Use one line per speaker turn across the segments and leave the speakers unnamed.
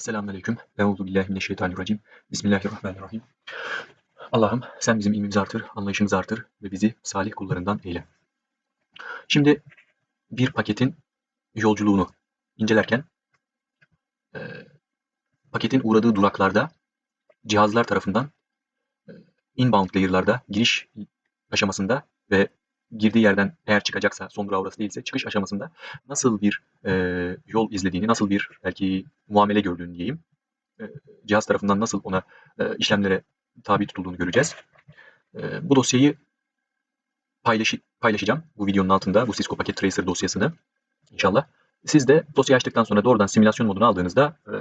Selamünaleyküm. Euzu billahi mineşşeytanirracim. Bismillahirrahmanirrahim. Allah'ım sen bizim ilmimizi artır, anlayışımızı artır ve bizi salih kullarından eyle. Şimdi bir paketin yolculuğunu incelerken e, paketin uğradığı duraklarda cihazlar tarafından e, inbound layer'larda giriş aşamasında ve girdiği yerden eğer çıkacaksa son durağı orası değilse çıkış aşamasında nasıl bir e, yol izlediğini, nasıl bir belki muamele gördüğünü diyeyim. E, cihaz tarafından nasıl ona e, işlemlere tabi tutulduğunu göreceğiz. E, bu dosyayı paylaşı, paylaşacağım bu videonun altında bu Cisco Packet Tracer dosyasını inşallah. Siz de dosyayı açtıktan sonra doğrudan simülasyon modunu aldığınızda e,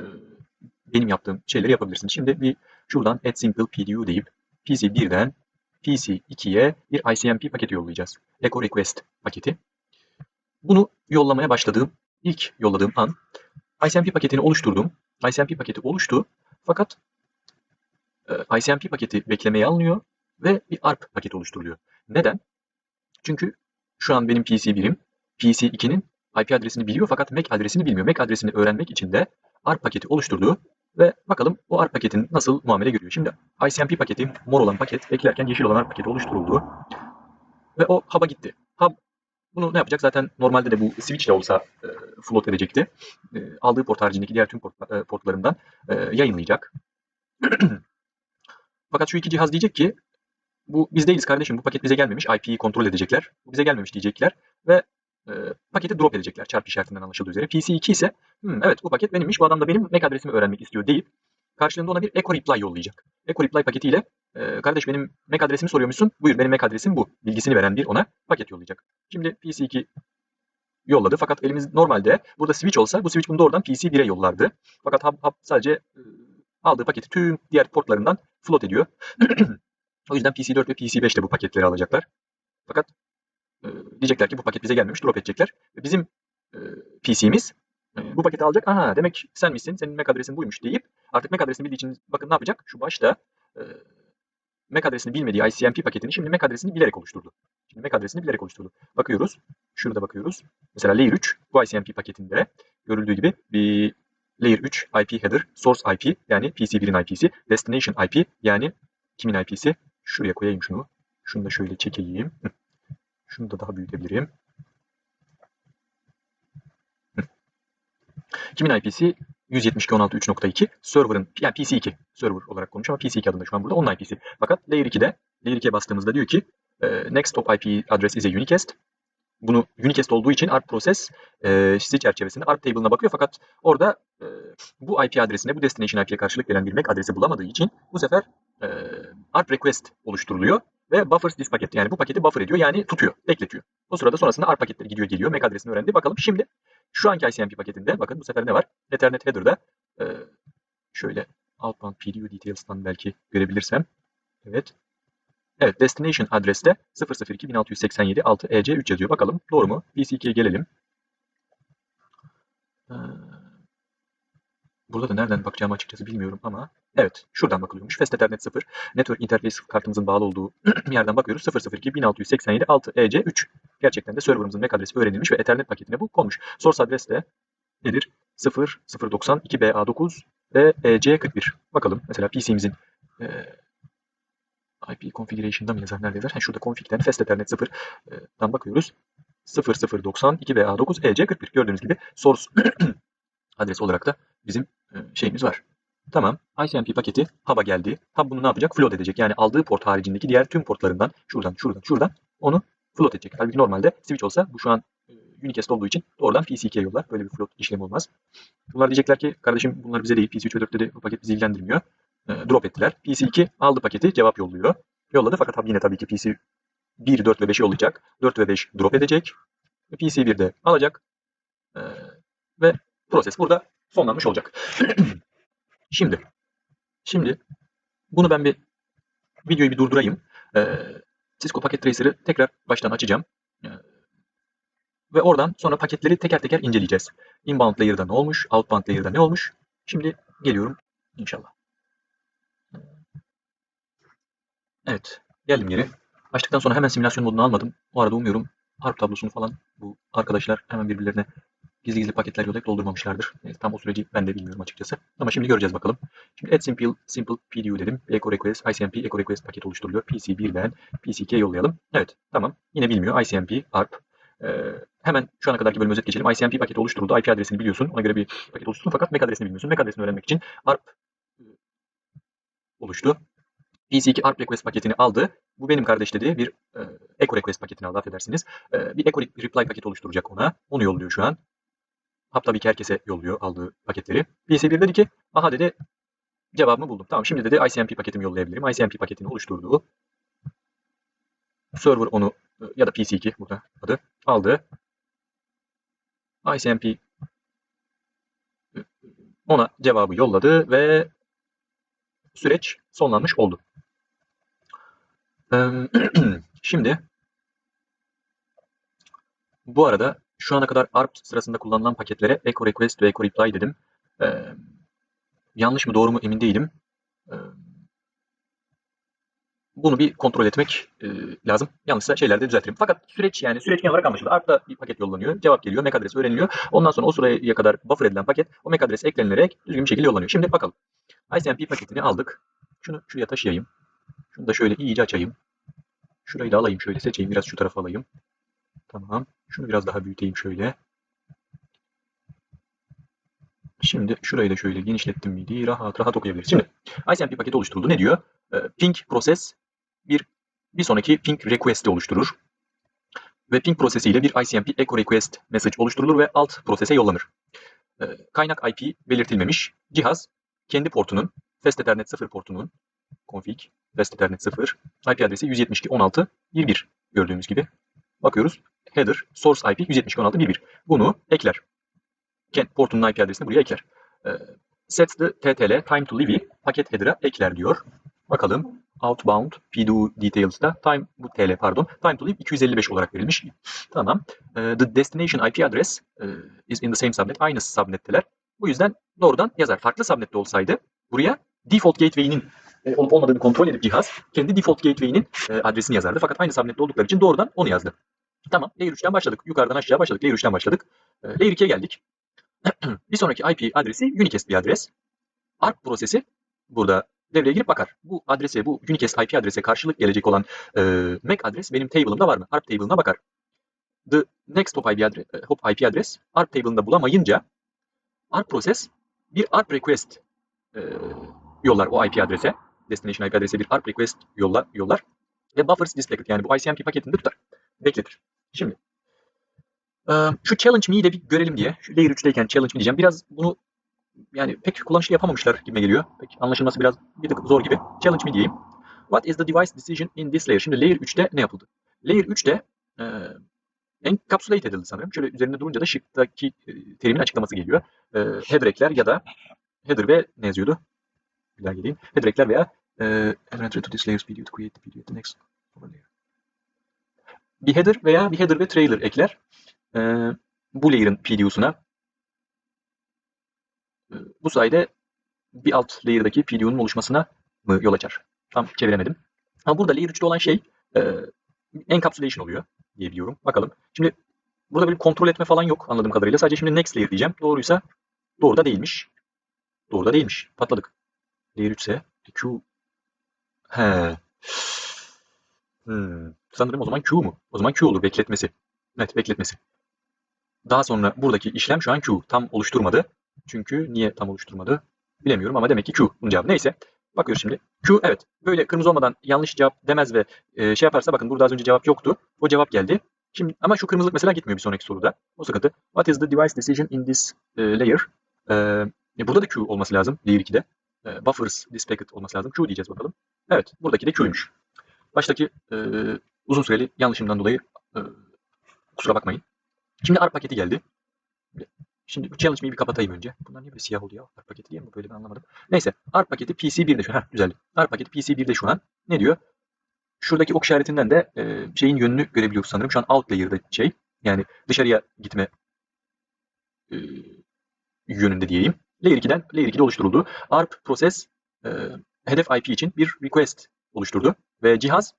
benim yaptığım şeyleri yapabilirsiniz. Şimdi bir şuradan add simple PDU deyip PC1'den PC2'ye bir ICMP paketi yollayacağız. Echo Request paketi. Bunu yollamaya başladığım, ilk yolladığım an ICMP paketini oluşturdum. ICMP paketi oluştu. Fakat e, ICMP paketi beklemeye alınıyor ve bir ARP paketi oluşturuluyor. Neden? Çünkü şu an benim PC1'im PC2'nin IP adresini biliyor fakat MAC adresini bilmiyor. MAC adresini öğrenmek için de ARP paketi oluşturduğu ve bakalım o ARP paketin nasıl muamele görüyor. Şimdi ICMP paketi mor olan paket beklerken yeşil olan ARP paketi oluşturuldu. Ve o hub'a gitti. Hub bunu ne yapacak? Zaten normalde de bu switch de olsa e, float edecekti. E, aldığı port haricindeki diğer tüm port, e, portlarından e, yayınlayacak. Fakat şu iki cihaz diyecek ki bu biz değiliz kardeşim bu paket bize gelmemiş. IP'yi kontrol edecekler. Bu bize gelmemiş diyecekler ve e, paketi drop edecekler çarpı işaretinden anlaşıldığı üzere. PC2 ise hmm, evet bu paket benimmiş bu adam da benim MAC adresimi öğrenmek istiyor deyip karşılığında ona bir echo reply yollayacak. Echo reply paketiyle e, kardeş benim MAC adresimi soruyormuşsun. Buyur benim MAC adresim bu. Bilgisini veren bir ona paket yollayacak. Şimdi PC2 yolladı. Fakat elimiz normalde burada switch olsa bu switch bunu doğrudan PC1'e yollardı. Fakat hub, hub sadece e, aldığı paketi tüm diğer portlarından float ediyor. o yüzden PC4 ve PC5 de bu paketleri alacaklar. Fakat e, diyecekler ki bu paket bize gelmemiş, drop edecekler. Bizim e, PC'miz e, bu paketi alacak. Aha demek sen misin, senin MAC adresin buymuş deyip artık MAC adresini bildiği için bakın ne yapacak? Şu başta e, MAC adresini bilmediği ICMP paketini şimdi MAC adresini bilerek oluşturdu. Şimdi MAC adresini bilerek oluşturdu. Bakıyoruz. Şurada bakıyoruz. Mesela Layer 3 bu ICMP paketinde görüldüğü gibi bir Layer 3 IP header, source IP yani PC1'in IP'si, destination IP yani kimin IP'si? Şuraya koyayım şunu. Şunu da şöyle çekeyim. Şunu da daha büyütebilirim. Kimin IP'si? 172.16.3.2 server'ın yani PC2 server olarak konuşuyor ama PC2 adında şu an burada onun IP'si. Fakat Layer 2'de Layer 2'ye bastığımızda diyor ki next top IP address is a unicast. Bunu unicast olduğu için ARP proses e, sizi çerçevesinde ARP table'ına bakıyor fakat orada e, bu IP adresine bu destination IP'ye karşılık veren bir MAC adresi bulamadığı için bu sefer e, ARP request oluşturuluyor ve buffers this paket yani bu paketi buffer ediyor yani tutuyor, bekletiyor. O sırada sonrasında ARP paketleri gidiyor geliyor MAC adresini öğrendi. Bakalım şimdi şu anki ICMP paketinde bakın bu sefer ne var? Ethernet header'da e, şöyle outbound PDU details'tan belki görebilirsem. Evet. Evet destination adreste 002.1687 6 EC3 yazıyor. Bakalım doğru mu? PC2'ye gelelim. Ee, burada da nereden bakacağımı açıkçası bilmiyorum ama evet şuradan bakılıyormuş. Fast Ethernet 0 Network Interface kartımızın bağlı olduğu yerden bakıyoruz. 002.1687 6 EC3 gerçekten de serverımızın MAC adresi öğrenilmiş ve Ethernet paketine bu konmuş. Source adres de nedir? 0.090 2BA9 ve EC41. Bakalım mesela PC'mizin e, IP configuration'da mı yazar? Nerede yazar? Ha, şurada config'den fast ethernet 0'dan bakıyoruz. 0090 2BA9 EC41 gördüğünüz gibi source adresi olarak da bizim şeyimiz var. Tamam. ICMP paketi hub'a geldi. Hub bunu ne yapacak? Float edecek. Yani aldığı port haricindeki diğer tüm portlarından şuradan, şuradan, şuradan onu float edecek. Halbuki normalde switch olsa bu şu an unicast olduğu için doğrudan PC2'ye yollar. Böyle bir float işlemi olmaz. Bunlar diyecekler ki kardeşim bunlar bize değil. PC3 ve 4'te de bu paket bizi ilgilendirmiyor. E, drop ettiler. PC2 aldı paketi cevap yolluyor. Yolladı fakat yine tabii ki PC 1, 4 ve 5'i yollayacak. 4 ve 5 drop edecek. PC1 de alacak. E, ve proses burada sonlanmış olacak. şimdi şimdi bunu ben bir videoyu bir durdurayım. E, Cisco Packet Tracer'ı tekrar baştan açacağım. E, ve oradan sonra paketleri teker teker inceleyeceğiz. Inbound layer'da ne olmuş? Outbound layer'da ne olmuş? Şimdi geliyorum inşallah. Evet. Geldim geri. Açtıktan sonra hemen simülasyon modunu almadım. O arada umuyorum harp tablosunu falan bu arkadaşlar hemen birbirlerine gizli gizli paketler yollayıp doldurmamışlardır. E, tam o süreci ben de bilmiyorum açıkçası. Ama şimdi göreceğiz bakalım. Şimdi add simple, simple PDU dedim. Echo request, ICMP echo request paket oluşturuluyor. PC1'den PC2'ye yollayalım. Evet tamam. Yine bilmiyor. ICMP, ARP. Ee, hemen şu ana kadarki bölümü özet geçelim. ICMP paketi oluşturuldu. IP adresini biliyorsun. Ona göre bir paket oluştursun. Fakat MAC adresini bilmiyorsun. MAC adresini öğrenmek için ARP e, oluştu. PC2 ARP request paketini aldı. Bu benim kardeş dediği bir e, echo request paketini aldı affedersiniz. E, bir echo reply paketi oluşturacak ona. Onu yolluyor şu an. Hatta bir herkese yolluyor aldığı paketleri. PC1 dedi ki aha dedi cevabımı buldum. Tamam şimdi dedi ICMP paketimi yollayabilirim. ICMP paketini oluşturduğu server onu e, ya da PC2 burada adı aldı. ICMP e, ona cevabı yolladı ve süreç sonlanmış oldu. Şimdi bu arada şu ana kadar ARP sırasında kullanılan paketlere echo request ve echo reply dedim. Ee, yanlış mı doğru mu emin değilim. Ee, bunu bir kontrol etmek e, lazım. Yanlışsa şeylerde düzeltirim. Fakat süreç yani süreç genel olarak anlaşıldı. ARP'ta bir paket yollanıyor. Cevap geliyor. MAC adresi öğreniliyor. Ondan sonra o sıraya kadar buffer edilen paket o MAC adresi eklenilerek düzgün bir şekilde yollanıyor. Şimdi bakalım. ICMP paketini aldık. Şunu şuraya taşıyayım. Şunu da şöyle iyice açayım. Şurayı da alayım şöyle seçeyim. Biraz şu tarafa alayım. Tamam. Şunu biraz daha büyüteyim şöyle. Şimdi şurayı da şöyle genişlettim miydi? Rahat rahat okuyabiliriz. Şimdi ICMP paketi oluşturuldu. Ne diyor? Ee, ping proses bir bir sonraki ping request'i oluşturur. Ve ping prosesiyle bir ICMP echo request message oluşturulur ve alt prosese yollanır. Ee, kaynak IP belirtilmemiş. Cihaz kendi portunun Fast Ethernet 0 portunun config Fast Ethernet 0 IP adresi 172.16.1.1 gördüğümüz gibi. Bakıyoruz. Header source IP 172.16.1.1. Bunu ekler. Portunun IP adresini buraya ekler. Ee, set the TTL time to leave paket header'a ekler diyor. Bakalım outbound PDU details'da time bu TL pardon time to leave 255 olarak verilmiş. Tamam. Ee, the destination IP address e, is in the same subnet. Aynı subnetteler. Bu yüzden doğrudan yazar. Farklı subnette olsaydı buraya default gateway'inin e, olup olmadığını kontrol edip cihaz kendi default gateway'inin e, adresini yazardı. Fakat aynı subnette oldukları için doğrudan onu yazdı. Tamam. Layer 3'ten başladık. Yukarıdan aşağı başladık. Layer 3'ten başladık. E, Layer 2'ye geldik. bir sonraki IP adresi unicast bir adres. ARP prosesi burada devreye girip bakar. Bu adrese, bu unicast IP adrese karşılık gelecek olan e, MAC adres benim table'ımda var mı? ARP table'ına bakar. The next hop IP adres, hop IP adres ARP table'ında bulamayınca ARP proses bir ARP request e, yollar o IP adrese. Destination IP adrese bir ARP request yolla, yollar. Ve buffers displayed yani bu ICMP paketinde tutar. Bekletir. Şimdi şu challenge me'yi de bir görelim diye. Şu layer 3'teyken challenge me diyeceğim. Biraz bunu yani pek kullanışlı yapamamışlar gibi geliyor. Pek anlaşılması biraz bir tık zor gibi. Challenge me diyeyim. What is the device decision in this layer? Şimdi layer 3'te ne yapıldı? Layer 3'te e, encapsulate edildi sanırım. Şöyle üzerinde durunca da e, terimin açıklaması geliyor. E, header ekler ya da header ve ne yazıyordu? Bir daha geleyim. Header ekler veya e, to this layer's video to create the video the next layer. Bir header veya bir header ve trailer ekler. E, bu layer'ın PDU'suna e, bu sayede bir alt layer'daki PDU'nun oluşmasına mı yol açar? Tam çeviremedim. Ama burada layer 3'te olan şey e, encapsulation oluyor diyebiliyorum. Bakalım. Şimdi burada bir kontrol etme falan yok anladığım kadarıyla. Sadece şimdi next layer diyeceğim. Doğruysa doğru da değilmiş. Doğru da değilmiş. Patladık. Layer 3 ise Q He. Hmm. Sanırım o zaman Q mu? O zaman Q olur bekletmesi. Evet bekletmesi. Daha sonra buradaki işlem şu an Q. Tam oluşturmadı. Çünkü niye tam oluşturmadı? Bilemiyorum ama demek ki Q bunun cevabı. Neyse. Bakıyoruz şimdi. Q evet. Böyle kırmızı olmadan yanlış cevap demez ve e, şey yaparsa bakın burada az önce cevap yoktu. O cevap geldi. Şimdi ama şu kırmızılık mesela gitmiyor bir sonraki soruda. O sıkıntı. What is the device decision in this e, layer? E, burada da Q olması lazım. Layer 2'de. E, buffers this packet olması lazım. Q diyeceğiz bakalım. Evet. Buradaki de Q'ymuş. Baştaki e, uzun süreli yanlışımdan dolayı e, kusura bakmayın. Şimdi ARP paketi geldi. Şimdi challenge me'yi bir kapatayım önce. Bunlar niye böyle siyah oluyor? ARP paketi diye mi? Böyle ben anlamadım. Neyse. ARP paketi PC1'de şu an. Heh, güzeldi. ARP paketi PC1'de şu an. Ne diyor? Şuradaki ok işaretinden de e, şeyin yönünü görebiliyoruz sanırım. Şu an alt layer'da şey. Yani dışarıya gitme e, yönünde diyeyim. Layer 2'den Layer 2'de oluşturuldu. ARP proses e, hedef IP için bir request oluşturdu. Ve cihaz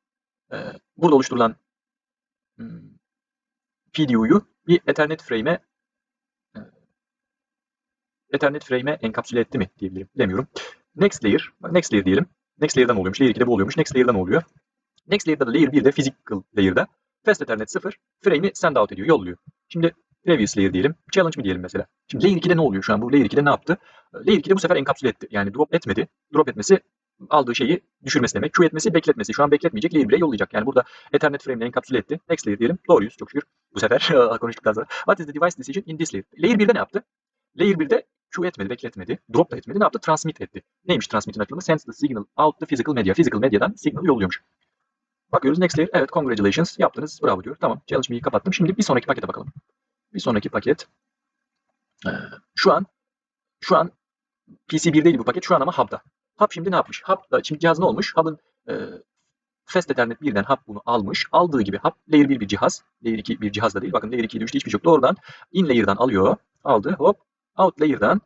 burada oluşturulan hmm, PDU'yu bir Ethernet frame'e e, Ethernet frame'e enkapsüle etti mi diyebilirim. Bilemiyorum. Next layer. Next layer diyelim. Next layer'dan oluyormuş. Layer 2'de bu oluyormuş. Next layer'dan oluyor. Next layer'da da layer 1'de physical layer'da fast ethernet 0 frame'i send out ediyor, yolluyor. Şimdi previous layer diyelim. Challenge mi diyelim mesela. Şimdi layer 2'de ne oluyor şu an? Bu layer 2'de ne yaptı? Layer 2'de bu sefer enkapsüle etti. Yani drop etmedi. Drop etmesi aldığı şeyi düşürmesi demek. Q etmesi bekletmesi. Şu an bekletmeyecek. Layer 1'e yollayacak. Yani burada Ethernet frame'le enkapsüle etti. Next layer diyelim. Doğruyuz çok şükür. Bu sefer konuştuktan sonra. What is the device decision in this layer? Layer 1'de ne yaptı? Layer 1'de Q etmedi, bekletmedi. Drop da etmedi. Ne yaptı? Transmit etti. Neymiş transmit'in açılımı? Sends the signal out the physical media. Physical medyadan signal yolluyormuş. Bakıyoruz next layer. Evet congratulations yaptınız. Bravo diyor. Tamam me'yi kapattım. Şimdi bir sonraki pakete bakalım. Bir sonraki paket. Ee, şu an şu an PC1 değil bu paket. Şu an ama Hub'da. Hub şimdi ne yapmış? Hub, şimdi cihaz ne olmuş? Hub'ın e, Fast Ethernet 1'den Hub bunu almış. Aldığı gibi Hub Layer 1 bir cihaz. Layer 2 bir cihaz da değil. Bakın Layer 2'ye düştü hiçbir şey yok. Doğrudan in layer'dan alıyor. Aldı. Hop. Out layer'dan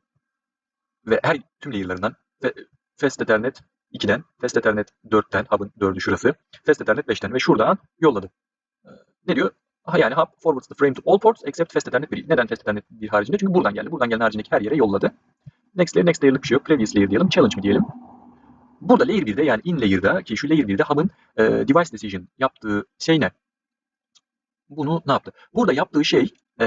ve her tüm layer'larından Fast Ethernet 2'den, Fast Ethernet 4'ten, Hub'ın 4'ü şurası. Fast Ethernet 5'ten ve şuradan yolladı. Ee, ne diyor? Ha yani Hub forwards the frame to all ports except Fast Ethernet 1. Neden Fast Ethernet 1 haricinde? Çünkü buradan geldi. Buradan gelen haricindeki her yere yolladı. Next layer, next layer'lık bir şey yok. Previous layer diyelim, challenge mi diyelim. Burada layer 1'de yani in layer'da ki şu layer 1'de Hub'ın e, device decision yaptığı şey ne? Bunu ne yaptı? Burada yaptığı şey e,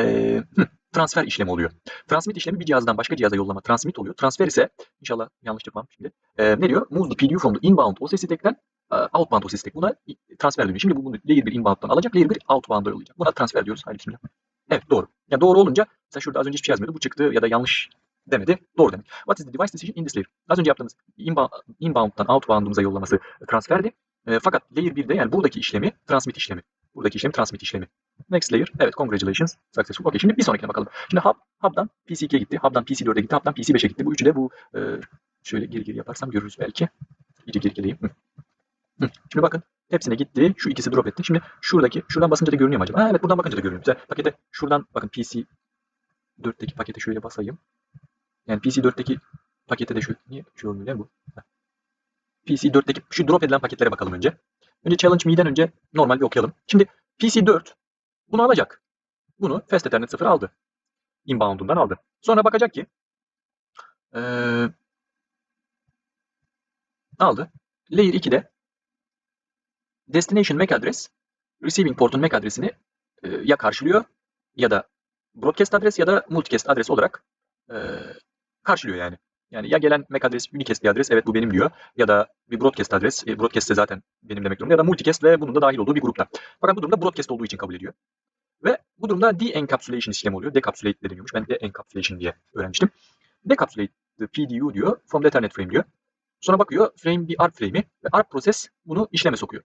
hı, transfer işlemi oluyor. Transmit işlemi bir cihazdan başka cihaza yollama transmit oluyor. Transfer ise inşallah yanlış yapmam şimdi. E, ne diyor? Move the PDU from the inbound OSS stack'ten e, outbound OSS stack. Buna transfer dönüyor. Şimdi bu bunu layer 1 inbound'dan alacak, layer 1 outbound'a yollayacak. Buna transfer diyoruz. Haydi bismillah. Evet doğru. Yani doğru olunca mesela şurada az önce hiçbir şey yazmıyordu. Bu çıktı ya da yanlış demedi. Doğru demek. What is the device decision in this layer? Az önce yaptığımız inbound, inbound'dan outbound'umuza yollaması transferdi. E, fakat layer 1'de yani buradaki işlemi transmit işlemi. Buradaki işlem transmit işlemi. Next layer. Evet congratulations. Successful. Okay şimdi bir sonrakine bakalım. Şimdi Hub, Hub'dan PC2'ye gitti. Hub'dan PC4'e gitti. Hub'dan PC5'e gitti. Bu üçü de bu e, şöyle geri geri yaparsam görürüz belki. İyice geri geleyim. Şimdi bakın hepsine gitti. Şu ikisi drop etti. Şimdi şuradaki şuradan basınca da görünüyor mu acaba? Ha, evet buradan bakınca da görünüyor. Mesela pakete şuradan bakın PC4'teki pakete şöyle basayım. Yani PC4'teki pakete de şu niye şu olmuyor bu? Ha. PC4'teki şu drop edilen paketlere bakalım önce. Önce challenge me'den önce normal bir okuyalım. Şimdi PC4 bunu alacak. Bunu Fast Ethernet 0 aldı. Inbound'undan aldı. Sonra bakacak ki ee, aldı. Layer 2'de Destination MAC adres Receiving port'un MAC adresini e, ya karşılıyor ya da broadcast adres ya da multicast adres olarak e, karşılıyor yani. Yani ya gelen MAC adres unicast bir adres evet bu benim diyor ya da bir broadcast adres e, broadcast zaten benim demek durumunda ya da multicast ve bunun da dahil olduğu bir grupta. Fakat bu durumda broadcast olduğu için kabul ediyor. Ve bu durumda de-encapsulation işlemi oluyor. Decapsulate de deniyormuş. Ben de-encapsulation diye öğrenmiştim. Decapsulate the PDU diyor. From the Ethernet frame diyor. Sonra bakıyor frame bir ARP frame'i ve ARP proses bunu işleme sokuyor.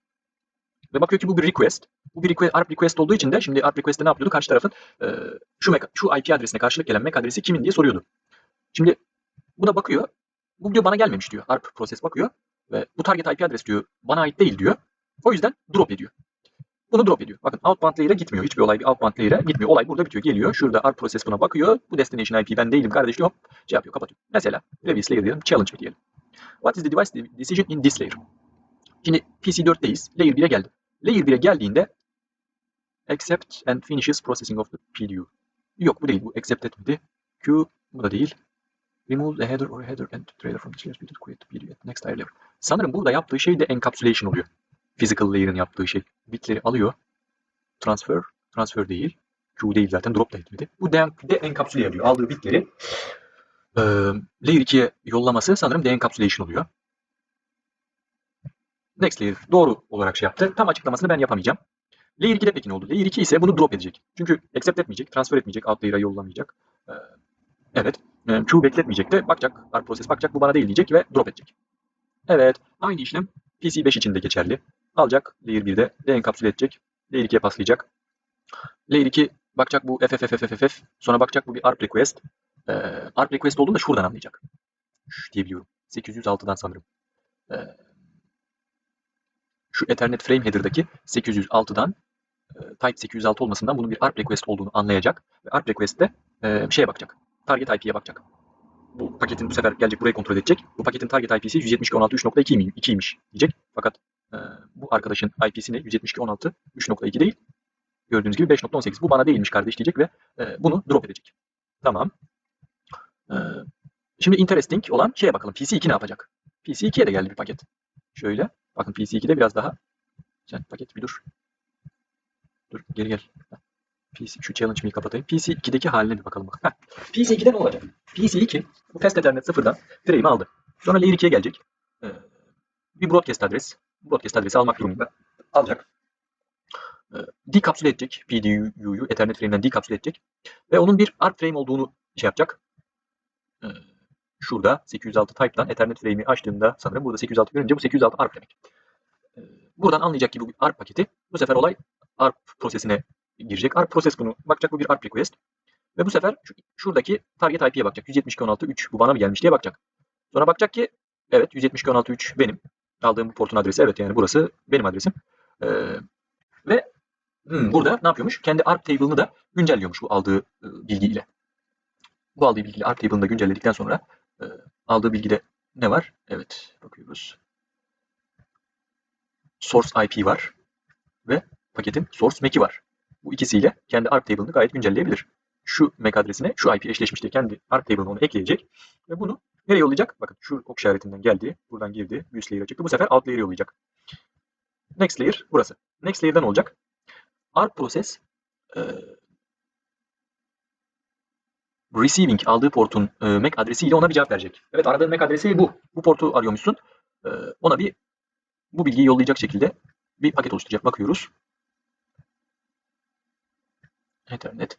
Ve bakıyor ki bu bir request. Bu bir request, ARP request olduğu için de şimdi ARP request'te ne yapıyordu? Karşı tarafın e, şu, şu IP adresine karşılık gelen MAC adresi kimin diye soruyordu. Şimdi bu da bakıyor. Bu diyor bana gelmemiş diyor. ARP proses bakıyor. Ve bu target IP adres diyor bana ait değil diyor. O yüzden drop ediyor. Bunu drop ediyor. Bakın outbound layer'e gitmiyor. Hiçbir olay bir outbound layer'e gitmiyor. Olay burada bitiyor. Geliyor. Şurada ARP proses buna bakıyor. Bu destination IP ben değilim kardeş diyor. Hop şey yapıyor kapatıyor. Mesela previous layer diyelim. Challenge diyelim. What is the device decision in this layer? Şimdi PC4'teyiz. Layer 1'e geldi. Layer 1'e geldiğinde accept and finishes processing of the PDU. Yok bu değil. Bu accept etmedi. Q bu da değil. Remove the header or header and trailer from the slash to create at next layer. Sanırım burada yaptığı şey de encapsulation oluyor. Physical layer'ın yaptığı şey. Bitleri alıyor. Transfer. Transfer değil. Q değil zaten. Drop da etmedi. Bu de, de encapsule ediyor. Aldığı bitleri e, layer 2'ye yollaması sanırım de encapsulation oluyor. Next layer doğru olarak şey yaptı. Tam açıklamasını ben yapamayacağım. Layer 2'de peki ne oldu? Layer 2 ise bunu drop edecek. Çünkü accept etmeyecek, transfer etmeyecek, alt layer'a yollamayacak. Ee, evet. E, Q bekletmeyecek de bakacak, ARP proses bakacak, bu bana değil diyecek ve drop edecek. Evet. Aynı işlem PC5 için de geçerli. Alacak Layer 1'de de-enkapsüle edecek. Layer 2'ye paslayacak. Layer 2 bakacak bu FFFFFF. Sonra bakacak bu bir ARP request. Ee, ARP request olduğunu da şuradan anlayacak. Şş, diyebiliyorum. 806'dan sanırım. Ee, şu Ethernet frame header'daki 806'dan e, type 806 olmasından bunun bir ARP request olduğunu anlayacak. Ve ARP request'te e, şeye bakacak. Target IP'ye bakacak. Bu paketin bu sefer gelecek burayı kontrol edecek. Bu paketin target IP'si 172.16.3.2'ymiş diyecek. Fakat e, bu arkadaşın IP'si ne? 172.16.3.2 değil. Gördüğünüz gibi 5.18. Bu bana değilmiş kardeş diyecek ve e, bunu drop edecek. Tamam. Ee, şimdi interesting olan şeye bakalım. PC2 ne yapacak? PC2'ye de geldi bir paket. Şöyle. Bakın PC2'de biraz daha sen paket bir dur. Dur geri gel. PC, şu challenge me'yi kapatayım. PC2'deki haline bir bakalım. Heh. PC2'de ne olacak? PC2 bu test ethernet sıfırdan frame'i aldı. Sonra layer 2'ye gelecek. Ee, bir broadcast adres. Broadcast adresi almak durumunda alacak. Ee, decapsule edecek. PDU'yu Ethernet frame'den decapsule edecek. Ve onun bir ARP frame olduğunu şey yapacak. Ee, şurada 806 type'dan Ethernet frame'i açtığımda sanırım burada 806 görünce bu 806 ARP demek. Ee, buradan anlayacak ki bu bir ARP paketi. Bu sefer olay ARP prosesine girecek. ARP proses bunu bakacak bu bir ARP request. Ve bu sefer şu, şuradaki target IP'ye bakacak. 172.16.3 bu bana mı gelmiş diye bakacak. Sonra bakacak ki evet 172.16.3 benim. Aldığım bu portun adresi evet yani burası benim adresim. Ee, ve hmm, burada ne yapıyormuş? Kendi ARP table'ını da güncelliyormuş bu aldığı e, bilgiyle. Bu aldığı bilgiyle ARP table'ını da güncelledikten sonra e, aldığı bilgide ne var? Evet bakıyoruz. Source IP var ve paketin source MAC'i var. Bu ikisiyle kendi ARP table'ını gayet güncelleyebilir. Şu MAC adresine şu IP eşleşmiş kendi ARP table'ına onu ekleyecek ve bunu nereye yollayacak? Bakın şu ok işaretinden geldi. Buradan girdi. Üst layer'a çıktı. Bu sefer alt layer'e yollayacak. Next layer burası. Next layer'dan olacak. ARP proses e, receiving aldığı portun e, MAC adresiyle ona bir cevap verecek. Evet aradığın MAC adresi bu. Bu portu arıyormuşsun. E, ona bir bu bilgiyi yollayacak şekilde bir paket oluşturacak. Bakıyoruz. Ethernet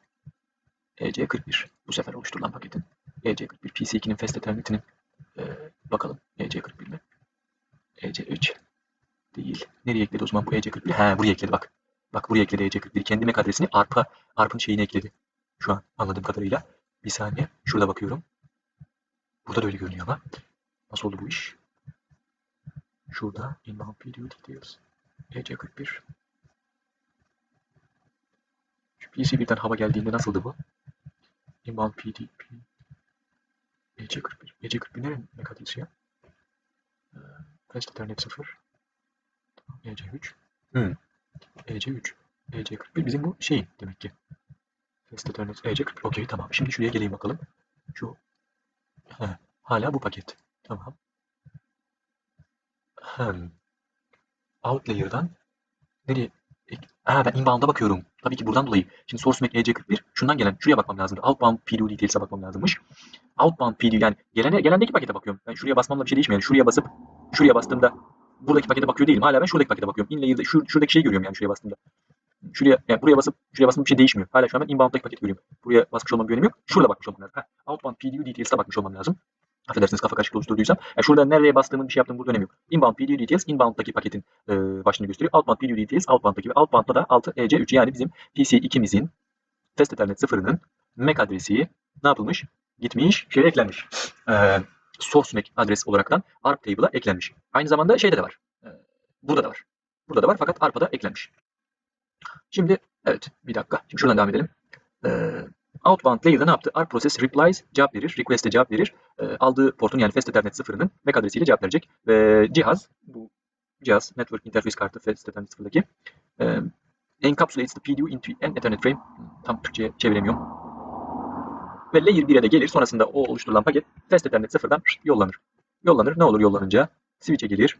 EC41 bu sefer oluşturulan paketin. EC41 PC2'nin fast Ethernet'inin e, bakalım EC41 mi? EC3 değil. Nereye ekledi o zaman bu EC41? Ha buraya ekledi bak. Bak buraya ekledi EC41. Kendi MAC adresini ARP'a, ARP'ın şeyini ekledi. Şu an anladığım kadarıyla. Bir saniye. Şurada bakıyorum. Burada da öyle görünüyor ama. Nasıl oldu bu iş? Şurada inbound video details. EC41. Şu PC1'den hava geldiğinde nasıldı bu? Inbound PDP. EC41. EC41 nerenin MAC adresi ya? Ee, Fast Ethernet 0. Tamam, EC3. Hmm. EC3. EC41 bizim bu şey demek ki. Fast Ethernet EC41. Okey tamam. Şimdi şuraya geleyim bakalım. Şu. He, hala bu paket. Tamam. Hmm. Out layer'dan nereye? Ha ben inbound'a bakıyorum. Tabii ki buradan dolayı. Şimdi source MAC EC41 şundan gelen şuraya bakmam lazımdı. Outbound PDU details'e bakmam lazımmış. Outbound PDU yani gelene, gelendeki pakete bakıyorum. Ben şuraya basmamla bir şey değişmiyor. Yani şuraya basıp şuraya bastığımda buradaki pakete bakıyor değilim. Hala ben şuradaki pakete bakıyorum. In layer'da şu, şuradaki şeyi görüyorum yani şuraya bastığımda. Şuraya yani buraya basıp şuraya basıp bir şey değişmiyor. Hala şu an ben inbound'daki paketi görüyorum. Buraya basmış olmam bir önemi yok. Şurada bakmış olmam lazım. Ha, outbound PDU details'e bakmış olmam lazım. Affedersiniz kafa karışıklığı oluşturduysam. Yani şurada nereye bastığımın bir şey yaptığım burada önemi yok. Inbound PDU details inbound'daki paketin e, başlığını gösteriyor. Outbound PDU details outbound'daki ve outbound'da da 6 EC3 yani bizim PC2'mizin test ethernet sıfırının MAC adresi ne yapılmış? Gitmiş, şeye eklenmiş. E, source MAC adres olaraktan ARP table'a eklenmiş. Aynı zamanda şeyde de var. E, burada da var. Burada da var fakat ARP'a da eklenmiş. Şimdi evet bir dakika. Şimdi şuradan devam edelim. E, Outbound layer'da ne yaptı? ARP process replies cevap verir, request'e cevap verir. E, aldığı portun yani Fast Ethernet sıfırının MAC adresiyle cevap verecek. Ve cihaz, bu cihaz Network Interface kartı Fast Ethernet sıfırdaki e, encapsulates the PDU into an Ethernet frame. Tam Türkçe'ye çeviremiyorum. Ve layer 1'e de gelir. Sonrasında o oluşturulan paket Fast Ethernet sıfırdan yollanır. Yollanır. Ne olur yollanınca? Switch'e gelir.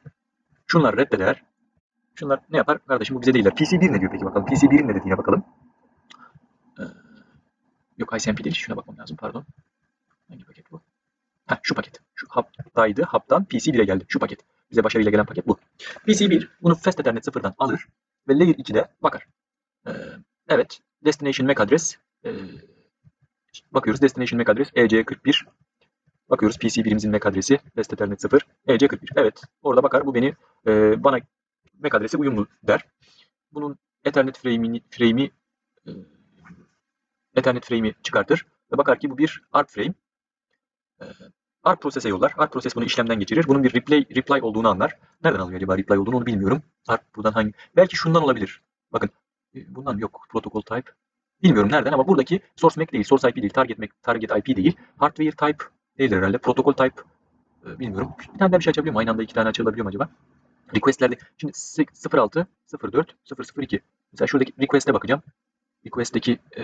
Şunlar reddeder. Şunlar ne yapar? Kardeşim bu bize değiller. PC1 ne diyor peki bakalım. PC1'in ne dediğine bakalım. Yok ICMP değil. Şuna bakmam lazım. Pardon. Hangi paket bu? Heh, şu paket. Şu haptaydı. Haptan PC1'e geldi. Şu paket. Bize başarıyla gelen paket bu. PC1 bunu Fast Ethernet sıfırdan alır ve Layer 2'de bakar. Ee, evet. Destination MAC adres. Ee, bakıyoruz. Destination MAC adres EC41. Bakıyoruz PC1'imizin MAC adresi Fast Ethernet 0 EC41. Evet. Orada bakar. Bu beni e, bana MAC adresi uyumlu der. Bunun Ethernet frame'i, frame'i e, Ethernet frame'i çıkartır ve bakar ki bu bir ARP frame. Ee, ARP prosese yollar. ARP proses bunu işlemden geçirir. Bunun bir reply, reply olduğunu anlar. Nereden alıyor acaba reply olduğunu onu bilmiyorum. ARP buradan hangi? Belki şundan olabilir. Bakın e, bundan yok. Protokol type. Bilmiyorum nereden ama buradaki source MAC değil, source IP değil, target MAC, target IP değil. Hardware type değildir herhalde. Protokol type e, bilmiyorum. Bir tane daha bir şey açabiliyor mu? Aynı anda iki tane açılabiliyor mu acaba? Requestlerde şimdi 06, 04, 002. Mesela şuradaki request'e bakacağım. Request'teki e,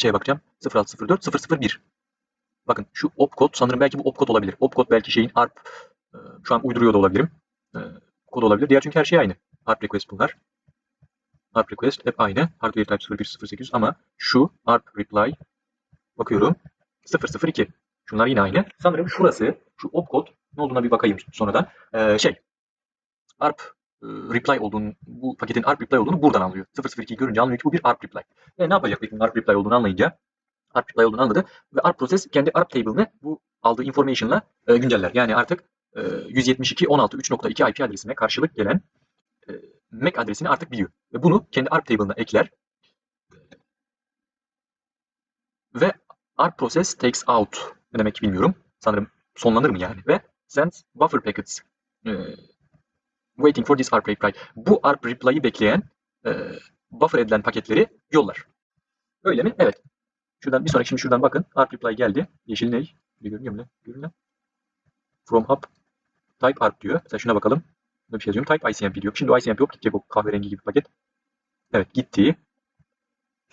şeye bakacağım. 0604 001. Bakın şu opcode sanırım belki bu opcode olabilir. Opcode belki şeyin ARP e, şu an uyduruyor da olabilirim. E, kod olabilir. Diğer çünkü her şey aynı. ARP request bunlar. ARP request hep aynı. Hardware type 0108 ama şu ARP reply bakıyorum 002. Şunlar yine aynı. Sanırım şurası şu opcode ne olduğuna bir bakayım sonradan. Ee, şey ARP e, reply olduğunu, bu paketin ARP reply olduğunu buradan anlıyor. 002'yi görünce anlıyor ki bu bir ARP reply. Ve ne yapacak peki ARP reply olduğunu anlayınca? ARP reply olduğunu anladı ve ARP proses kendi ARP table'ını bu aldığı information'la e, günceller. Yani artık e, 172.16.3.2 IP adresine karşılık gelen e, MAC adresini artık biliyor. Ve bunu kendi ARP table'ına ekler. Ve ARP process takes out ne demek bilmiyorum. Sanırım sonlanır mı yani? Ve sends buffer packets e, waiting for this ARP reply. Bu ARP reply'ı bekleyen e, buffer edilen paketleri yollar. Öyle mi? Evet. Şuradan bir sonraki şimdi şuradan bakın. ARP reply geldi. Yeşil ney? Bir görünüyor mu? Görünüyor. From hub type ARP diyor. Mesela şuna bakalım. Ne bir şey yazıyorum. Type ICMP diyor. Şimdi o ICMP yok. Gidecek o kahverengi gibi paket. Evet gitti.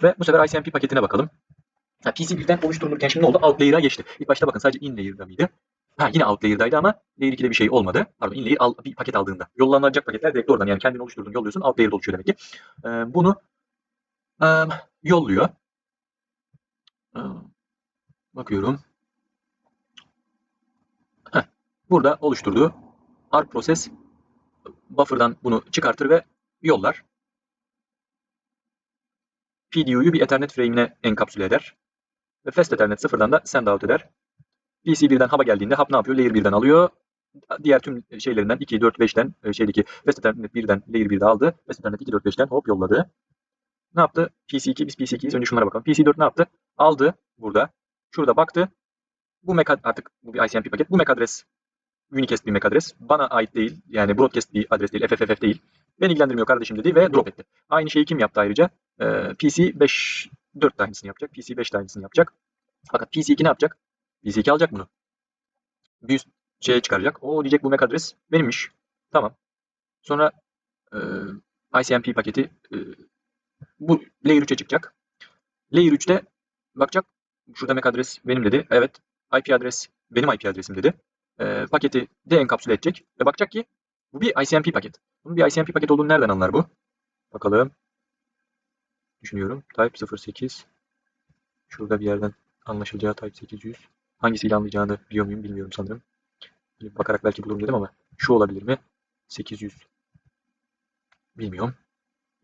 Ve bu sefer ICMP paketine bakalım. Ha, PC birden oluşturulurken şimdi ne oldu? Out layer'a geçti. İlk başta bakın sadece in layer'da mıydı? Ha yine out layer'daydı ama layer 2'de bir şey olmadı. Pardon in layer al, bir paket aldığında. Yollanacak paketler direkt oradan yani kendini oluşturduğunu yolluyorsun. Out layer'da oluşuyor demek ki. Ee, bunu e, yolluyor. Ee, bakıyorum. Heh, burada oluşturduğu ARP proses buffer'dan bunu çıkartır ve yollar. PDU'yu bir Ethernet frame'ine enkapsüle eder. Ve Fast Ethernet sıfırdan da send out eder. PC1'den hub'a geldiğinde hub ne yapıyor? Layer 1'den alıyor. Diğer tüm şeylerinden 2, 4, 5'ten e, şeydeki Fast Ethernet 1'den Layer 1'de aldı. Fast Ethernet 2, 4, 5'ten hop yolladı. Ne yaptı? PC2, biz PC2'yiz. Önce şunlara bakalım. PC4 ne yaptı? Aldı burada. Şurada baktı. Bu MAC artık bu bir ICMP paket. Bu MAC adres unicast bir MAC adres. Bana ait değil. Yani broadcast bir adres değil. FFFF değil. Beni ilgilendirmiyor kardeşim dedi ve drop etti. Aynı şeyi kim yaptı ayrıca? Ee, PC 5 4 de aynısını yapacak. PC 5 de aynısını yapacak. Fakat PC2 ne yapacak? PC2 alacak bunu. Bir üst şeye çıkaracak. O diyecek bu MAC adres benimmiş. Tamam. Sonra e, ICMP paketi e, bu Layer 3'e çıkacak. Layer 3'te bakacak. Şurada MAC adres benim dedi. Evet. IP adres benim IP adresim dedi. E, paketi de enkapsüle edecek. Ve bakacak ki bu bir ICMP paket. Bunun bir ICMP paket olduğunu nereden anlar bu? Bakalım. Düşünüyorum. Type 08. Şurada bir yerden anlaşılacağı Type 800. Hangisiyle anlayacağını biliyor muyum bilmiyorum sanırım. Böyle bakarak belki bulurum dedim ama şu olabilir mi? 800. Bilmiyorum.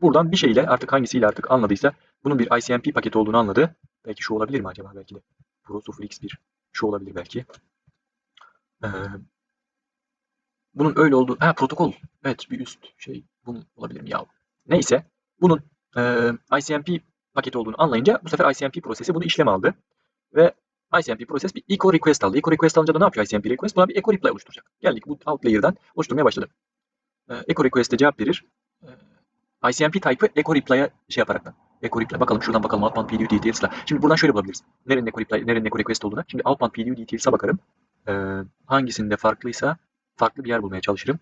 Buradan bir şeyle artık hangisiyle artık anladıysa bunun bir ICMP paketi olduğunu anladı. Belki şu olabilir mi acaba belki de. Pro 0x1. Şu olabilir belki. Ee, bunun öyle olduğu... Ha protokol. Evet bir üst şey. Bunun olabilir mi ya? Neyse. Bunun e, ICMP paketi olduğunu anlayınca bu sefer ICMP prosesi bunu işlem aldı. Ve ICMP proses bir echo request aldı. Echo request alınca da ne yapıyor ICMP request? Buna bir echo reply oluşturacak. Geldik bu alt layer'dan oluşturmaya başladı. E, echo request'e cevap verir. E, ICMP type'ı echo reply'a şey yaparaktan. Echo reply. Bakalım şuradan bakalım outbound PDU details'la. Şimdi buradan şöyle bulabiliriz. Nerenin echo reply, nerenin echo request olduğuna. Şimdi outbound PDU details'a bakarım. E, hangisinde farklıysa farklı bir yer bulmaya çalışırım.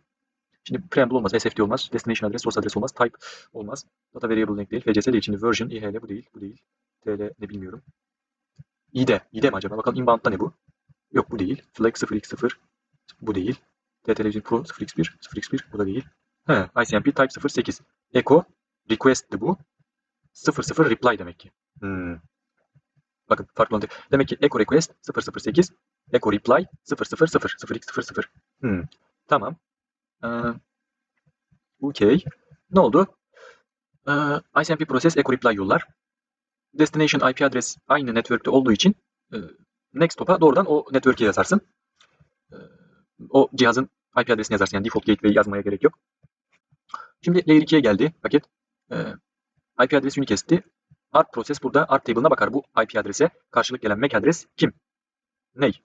Şimdi preamble olmaz, SFT olmaz, destination adres, source adres olmaz, type olmaz. Data variable length değil, FCS değil, şimdi version, IHL bu değil, bu değil. TL ne bilmiyorum. ID, ID mi acaba? Bakalım inbound'da ne bu? Yok bu değil. Flex 0x0 bu değil. TTLVision Pro 0x1, 0x1 bu da değil. He, ICMP Type 08. Echo request'ti bu. 00 reply demek ki. Hmm. Bakın farklı oldu. Demek ki echo request 008, echo reply 000, 0x00. Hmm. Tamam. Ee, Okey. Ne oldu? Ee, ICMP proses echo reply yollar. Destination IP adres aynı network'te olduğu için e, next hop'a doğrudan o network'e yazarsın. E, o cihazın IP adresini yazarsın. Yani default gateway yazmaya gerek yok. Şimdi layer 2'ye geldi paket. E, IP adresi unicast'i. ARP proses burada ARP table'ına bakar. Bu IP adrese karşılık gelen MAC adres kim? Ney?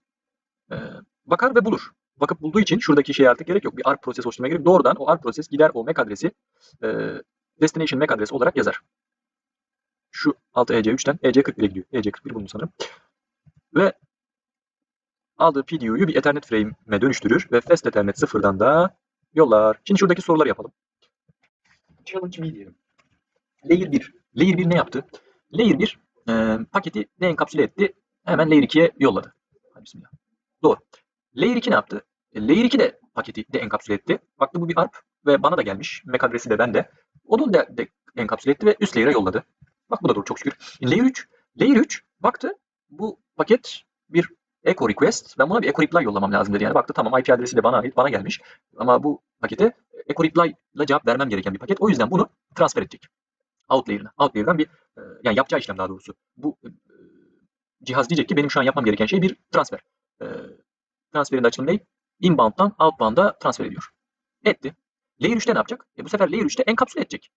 Bakar ve bulur. Bakıp bulduğu için şuradaki şey artık gerek yok. Bir ARP proses oluşturmaya gerek. Doğrudan o ARP proses gider o MAC adresi destination MAC adresi olarak yazar. Şu altı EC3'ten EC41'e gidiyor. EC41 bunun sanırım. Ve aldığı PDU'yu bir Ethernet frame'e dönüştürür ve Fast Ethernet sıfırdan da yollar. Şimdi şuradaki soruları yapalım. Challenge me diyelim. Layer 1. Layer 1 ne yaptı? Layer 1 e, paketi ne enkapsüle etti? Hemen Layer 2'ye yolladı. bismillah. Doğru. Layer 2 ne yaptı? E, Layer 2 de paketi de enkapsüle etti. Baktı bu bir ARP ve bana da gelmiş. MAC adresi de bende. Onu da de enkapsüle etti ve üst layer'a yolladı. Bak bu da doğru çok şükür. Layer 3. Layer 3 baktı bu paket bir echo request. Ben buna bir echo reply yollamam lazım dedi. Yani baktı tamam IP adresi de bana ait, bana gelmiş. Ama bu pakete echo reply ile cevap vermem gereken bir paket. O yüzden bunu transfer edecek. Out layer'ına. Out layer'dan bir e, yani yapacağı işlem daha doğrusu. Bu e, cihaz diyecek ki benim şu an yapmam gereken şey bir transfer. E, transferin açılımı ne? Inbound'dan outbound'a transfer ediyor. Etti. Layer 3'te ne yapacak? E bu sefer Layer 3'te enkapsüle edecek.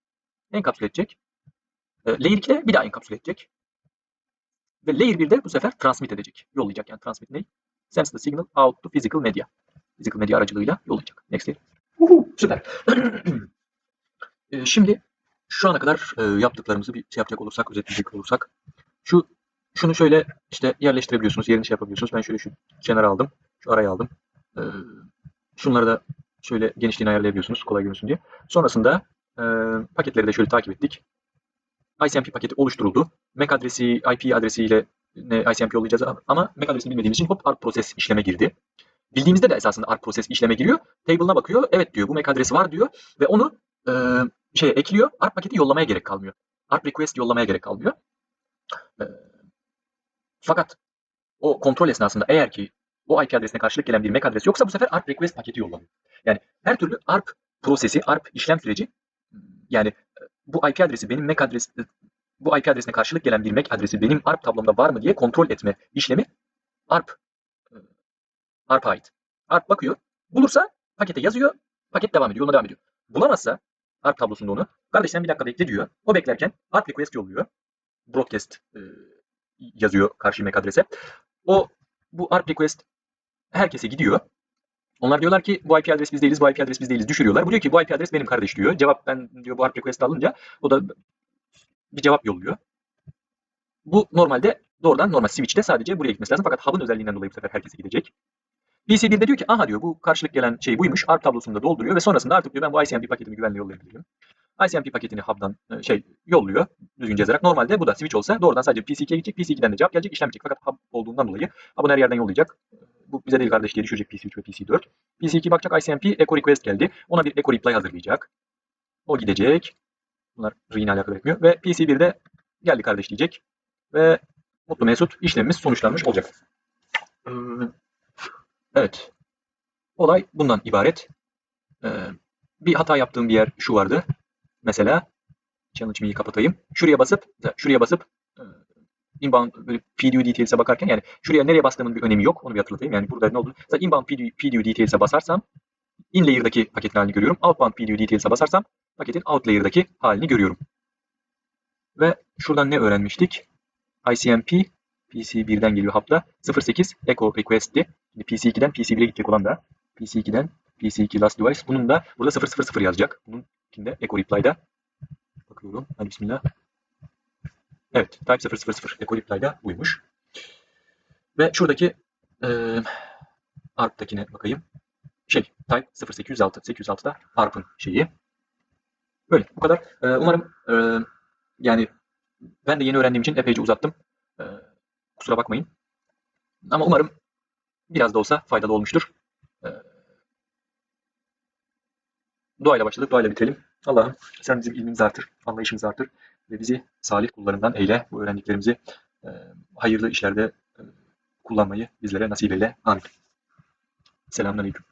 Enkapsüle edecek. E, layer 2'de bir daha enkapsüle edecek. Ve Layer 1'de bu sefer transmit edecek. Yollayacak yani transmit ne? Sends the signal out to physical media. Physical media aracılığıyla yollayacak. Next layer. Uhu, süper. E, şimdi şu ana kadar e, yaptıklarımızı bir şey yapacak olursak, özetleyecek olursak. Şu şunu şöyle işte yerleştirebiliyorsunuz, yerini şey yapabiliyorsunuz. Ben şöyle şu kenara aldım, şu araya aldım. E, şunları da şöyle genişliğini ayarlayabiliyorsunuz kolay görünsün diye. Sonrasında e, paketleri de şöyle takip ettik. ICMP paketi oluşturuldu. MAC adresi, IP adresiyle ICMP yollayacağız ama MAC adresini bilmediğimiz için hop ARP proses işleme girdi. Bildiğimizde de esasında ARP proses işleme giriyor. Table'ına bakıyor. Evet diyor bu MAC adresi var diyor ve onu e, şeye ekliyor. ARP paketi yollamaya gerek kalmıyor. ARP request yollamaya gerek kalmıyor. E, fakat o kontrol esnasında eğer ki o IP adresine karşılık gelen bir MAC adresi yoksa bu sefer ARP request paketi yollanıyor. Yani her türlü ARP prosesi, ARP işlem süreci yani bu IP adresi benim MAC adresi bu IP adresine karşılık gelen bir MAC adresi benim ARP tablomda var mı diye kontrol etme işlemi ARP e, ARP'a ait. ARP bakıyor. Bulursa pakete yazıyor. Paket devam ediyor. Yoluna devam ediyor. Bulamazsa ARP tablosunda onu. Kardeş sen bir dakika bekle diyor. O beklerken ARP request yolluyor. Broadcast e, yazıyor karşı MAC adrese. O bu ARP request herkese gidiyor. Onlar diyorlar ki bu IP adres biz değiliz, bu IP adres biz değiliz. Düşürüyorlar. Bu diyor ki bu IP adres benim kardeş diyor. Cevap ben diyor bu ARP request alınca o da bir cevap yolluyor. Bu normalde doğrudan normal switch'te sadece buraya gitmesi lazım. Fakat hub'ın özelliğinden dolayı bu sefer herkese gidecek. PC1 de diyor ki aha diyor bu karşılık gelen şey buymuş. ARP tablosunu da dolduruyor ve sonrasında artık diyor ben bu ICMP paketimi güvenle yollayabilirim. ICMP paketini hub'dan e, şey yolluyor düzgünce yazarak. Normalde bu da switch olsa doğrudan sadece PC2'ye gidecek. PC2'den de cevap gelecek, işlem bitecek. Fakat hub olduğundan dolayı hub'ın her yerden yollayacak. Bu bize değil kardeş diye düşürecek PC3 ve PC4. PC2 bakacak ICMP echo request geldi. Ona bir echo reply hazırlayacak. O gidecek. Bunlar yine alakalı etmiyor. Ve PC1'de geldi kardeş diyecek. Ve mutlu mesut işlemimiz sonuçlanmış olacak. Ee, Evet. Olay bundan ibaret. Ee, bir hata yaptığım bir yer şu vardı. Mesela challenge me'yi kapatayım. Şuraya basıp şuraya basıp e, inbound böyle PDU details'e bakarken yani şuraya nereye bastığımın bir önemi yok. Onu bir hatırlatayım. Yani burada ne oldu? Mesela inbound PDU, PDU details'e basarsam in layer'daki paketin halini görüyorum. Outbound PDU details'e basarsam paketin out layer'daki halini görüyorum. Ve şuradan ne öğrenmiştik? ICMP PC1'den geliyor hub'da. 08 echo request'ti. Şimdi PC2'den PC1'e gidecek olan da PC2'den PC2 last device. Bunun da burada 000 yazacak. Bunun içinde echo reply'da bakıyorum. Hadi bismillah. Evet, type 000 echo reply'da buymuş. Ve şuradaki e, ARP'takine bakayım. Şey, type 0806. 806'da ARP'ın şeyi. Böyle, bu kadar. E, umarım e, yani ben de yeni öğrendiğim için epeyce uzattım. E, kusura bakmayın. Ama umarım biraz da olsa faydalı olmuştur. Ee, duayla başladık, duayla bitirelim. Allah'ım sen bizim ilmimizi artır, anlayışımızı artır ve bizi salih kullarından eyle. Bu öğrendiklerimizi e, hayırlı işlerde e, kullanmayı bizlere nasip eyle. Amin. Selamünaleyküm.